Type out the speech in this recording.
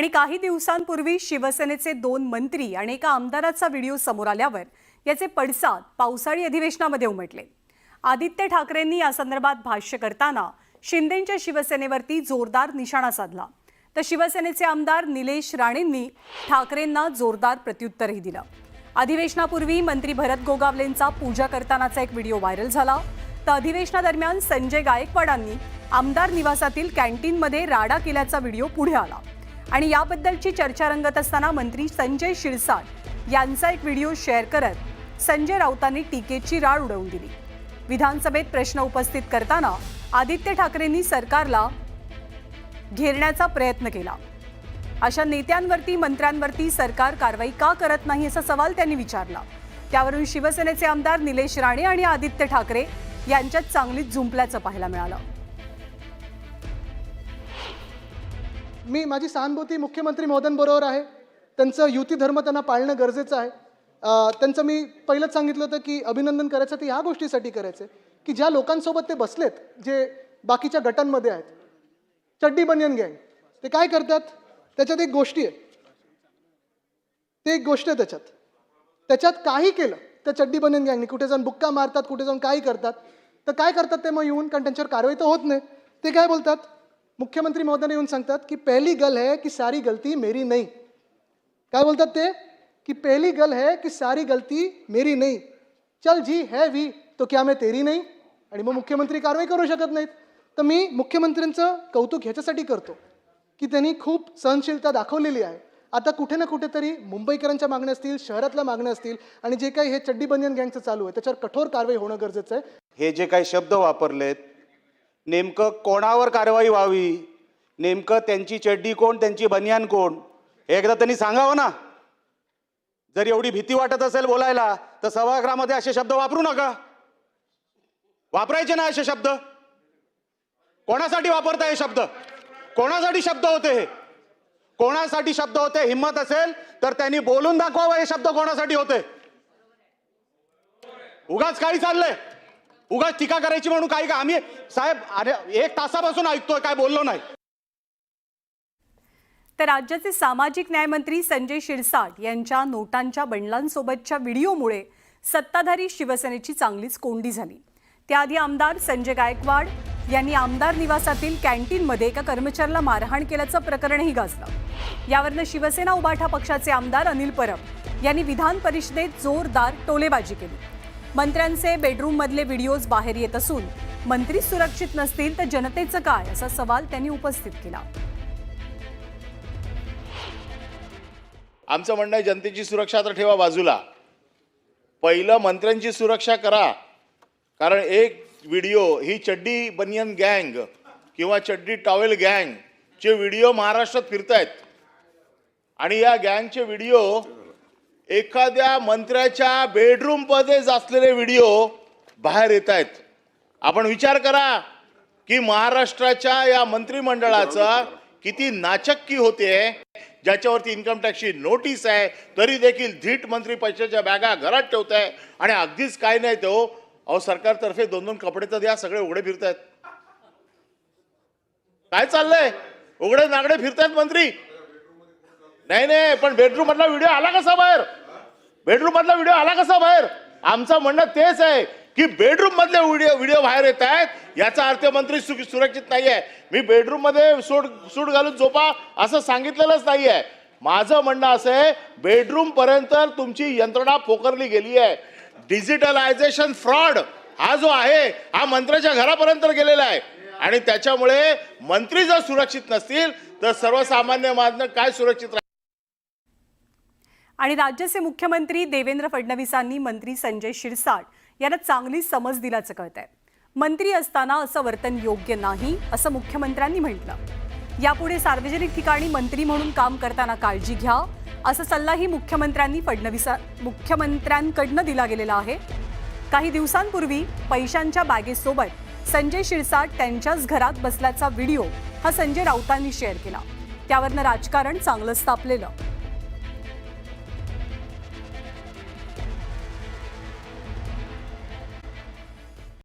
आणि काही दिवसांपूर्वी शिवसेनेचे दोन मंत्री आणि एका आमदाराचा व्हिडिओ समोर आल्यावर याचे पडसाद पावसाळी अधिवेशनामध्ये उमटले. आदित्य ठाकरेंनी या संदर्भात भाष्य करताना शिंदेंच्या शिवसेनेवरती जोरदार निशाणा साधला. तर शिवसेनेचे आमदार निलेश राणेंनी ठाकरेंना जोरदार प्रत्युत्तरही दिलं. अधिवेशनापूर्वी मंत्री भरत गोगावलेंचा पूजा करतानाचा एक व्हिडिओ व्हायरल झाला. तर अधिवेशनादरम्यान संजय गायकवाडांनी आमदार निवासातील कॅन्टीनमध्ये राडा केल्याचा व्हिडिओ पुढे आला. आणि याबद्दलची चर्चा रंगत असताना मंत्री संजय शिरसाट यांचा एक व्हिडिओ शेअर करत संजय राऊतांनी टीकेची राळ उडवून दिली. विधानसभेत प्रश्न उपस्थित करताना आदित्य ठाकरेंनी सरकारला घेरण्याचा प्रयत्न केला. अशा नेत्यांवरती मंत्र्यांवरती सरकार कारवाई का करत नाही असा सवाल त्यांनी विचारला. त्यावरून शिवसेनेचे आमदार निलेश राणे आणि आदित्य ठाकरे यांच्यात चांगलीच झुंपल्याचं पाहायला मिळालं. मी माझी सहानुभूती मुख्यमंत्री महोदयांबरोबर आहे. त्यांचं युती धर्म त्यांना पाळणं गरजेचं आहे. त्यांचं मी पहिलंच सांगितलं होतं की अभिनंदन करायचं ते ह्या गोष्टीसाठी करायचं की ज्या लोकांसोबत ते बसलेत जे बाकीच्या गटांमध्ये आहेत. चड्डी बनियन गँग ते काय करतात? त्याच्यात एक गोष्टी आहे ते एक गोष्ट आहे त्याच्यात. त्याच्यात काही केलं त्या चड्डी बनियन गँगनी. कुठे जाऊन बुक्का मारतात कुठे जाऊन काही करतात. तर काय करतात ते मग येऊन कारण त्यांच्यावर कारवाई तर होत नाही. ते काय बोलतात? मुख्यमंत्री महोदयाने येऊन सांगतात की पहिली गल है की सारी गलती मेरी नाही. काय बोलतात ते? की पहिली गल है की सारी गलती मेरी नाही. चल जी है वी तो क्या मैं तेरी नाही? आणि मग मुख्यमंत्री कारवाई करू शकत नाहीत. तर मी मुख्यमंत्र्यांचं कौतुक ह्याच्यासाठी करतो की त्यांनी खूप सहनशीलता दाखवलेली आहे. आता कुठे ना कुठेतरी मुंबईकरांच्या मागण्या असतील शहरातल्या मागण्या असतील आणि जे काही हे चड्डी बनियन गँगचं चालू आहे त्याच्यावर कठोर कारवाई होणं गरजेचं आहे. हे जे काही शब्द वापरलेत नेमकं कोणावर कारवाई व्हावी? नेमकं त्यांची चड्डी कोण त्यांची बनियान कोण? हे एकदा त्यांनी सांगावं ना. जर एवढी भीती वाटत असेल बोलायला तर सभागृहामध्ये असे शब्द वापरू नका. वापरायचे ना असे शब्द. कोणासाठी वापरता हे शब्द? कोणासाठी शब्द होते हे? कोणासाठी शब्द होते? हिंमत असेल तर त्यांनी बोलून दाखवावं हे शब्द कोणासाठी होते? उगाच काही चाललंय. उगाच टीका करायची म्हणून काही का? आम्ही साहेब अरे एक तासापासून ऐकतोय काय बोललो नाही. तर राज्याचे सामाजिक न्यायमंत्री संजय शिरसाट यांच्या नोटांच्या बंडलांसोबतच्या व्हिडिओमुळे सत्ताधारी शिवसेनेची चांगलीच कोंडी झाली. त्याआधी आमदार संजय गायकवाड यांनी आमदार निवासातील कॅन्टीनमध्ये एका कर्मचाऱ्याला मारहाण केल्याचं प्रकरणही गाजलं. यावरनं शिवसेना उबाठा पक्षाचे आमदार अनिल परब यांनी विधान परिषदेत जोरदार टोलेबाजी केली. मंत्र्यांचे बेडरूममधले व्हिडिओज बाहेर येत असून मंत्री सुरक्षित नसतील तर जनतेचं काय असा सवाल त्यांनी उपस्थित केला. आमचं म्हणणं आहे जनतेची सुरक्षा तर ठेवा बाजूला. पहिलं मंत्र्यांची सुरक्षा करा. कारण एक व्हिडिओ ही चड्डी बनियन गँग किंवा चड्डी टॉवेल गँगचे व्हिडिओ महाराष्ट्रात फिरतायत. आणि या गँगचे व्हिडिओ एखाद्या मंत्र्याच्या बेडरूममध्ये असलेले व्हिडिओ बाहेर येत आहेत. आपण विचार करा की महाराष्ट्राच्या या मंत्रिमंडळाचा किती नाचक्की होते ज्याच्यावरती इन्कम टॅक्सची नोटीस आहे तरी देखील धीट मंत्री पैशाच्या बॅगा घरात ठेवत आहे. आणि अगदीच काय नाही तो अहो सरकारतर्फे दोन दोन कपडे तर द्या सगळे उघडे फिरतायत. काय चाललंय? उघडे नागडे फिरतायत मंत्री. नाही नाही पण बेडरूम मधला व्हिडिओ आला कसा बाहेर? बेडरूम मधला व्हिडिओ आला कसा बाहेर? आमचं म्हणणं तेच आहे की बेडरूम मधले व्हिडिओ व्हिडिओ बाहेर येत आहेत. याचा अर्थ मंत्री सु- सुरक्षित नाहीये. मी बेडरूममध्ये सूट सूट घालून झोपा असं सांगितलेलंच नाहीये. माझं म्हणणं असं आहे बेडरूम पर्यंत तुमची यंत्रणा पोकरली गेली आहे. डिजिटलायझेशन फ्रॉड हा जो आहे हा मंत्र्याच्या घरापर्यंत गेलेला आहे. आणि त्याच्यामुळे मंत्री जर सुरक्षित नसतील तर सर्वसामान्य मानव काय सुरक्षित आणि राज्याचे मुख्यमंत्री देवेंद्र फडणवीसांनी मंत्री संजय शिरसाट यांना चांगली समज दिल्याचं कळत आहे मंत्री असताना असं वर्तन योग्य नाही असं मुख्यमंत्र्यांनी म्हटलं. यापुढे सार्वजनिक ठिकाणी मंत्री म्हणून काम करताना काळजी घ्या असा सल्लाही मुख्यमंत्र्यांनी फडणवीसा मुख्यमंत्र्यांकडनं दिला गेलेला आहे. काही दिवसांपूर्वी पैशांच्या बॅगेसोबत संजय शिरसाट त्यांच्याच घरात बसल्याचा व्हिडिओ हा संजय राऊतांनी शेअर केला. त्यावरनं राजकारण चांगलंच तापलेलं.